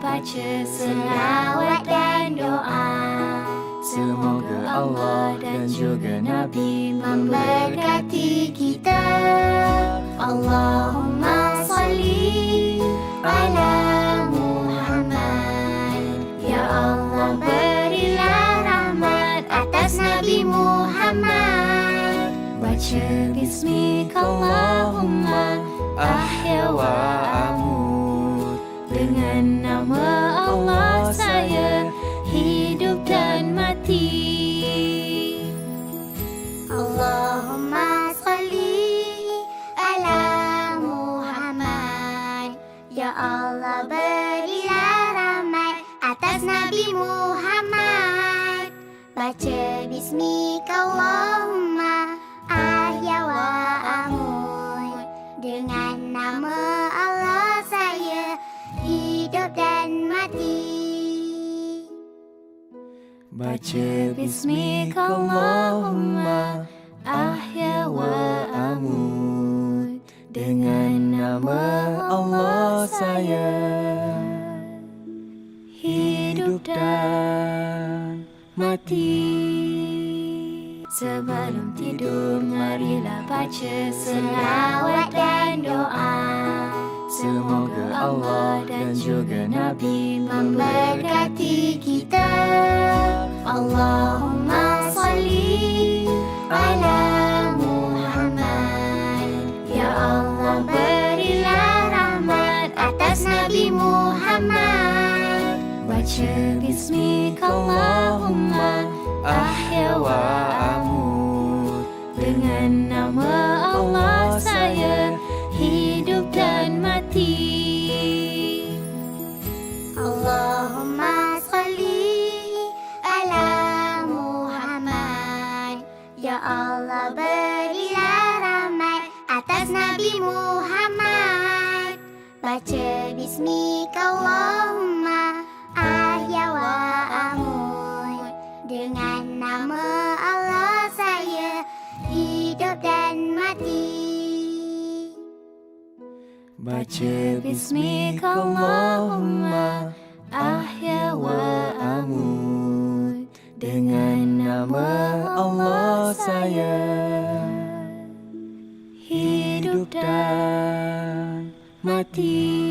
baca selawat dan doa. Semoga Allah dan juga Nabi memberkati kita. Allahumma salli ala Muhammad. Ya Allah berilah rahmat atas Nabi Muhammad. Baca bismika Allahumma ahya wa Nabi Muhammad. Baca bismika Allahumma ahya wa amut Dengan nama Allah saya hidup dan mati. Baca bismika Allahumma ahya wa amut Dengan nama Allah saya hidup dan mati. Sebelum tidur marilah baca selawat dan doa. Semoga Allah dan juga Nabi memberkati kita. Allahumma Bismika Allahumma ahya wa amut Dengan nama Allah saya hidup dan mati. Allahumma salli ala Muhammad. Ya Allah berilah rahmat atas Nabi Muhammad. Baca bismika Allahumma baca bismikallahumma ahya wa amut dengan nama Allah saya. Hidup dan mati.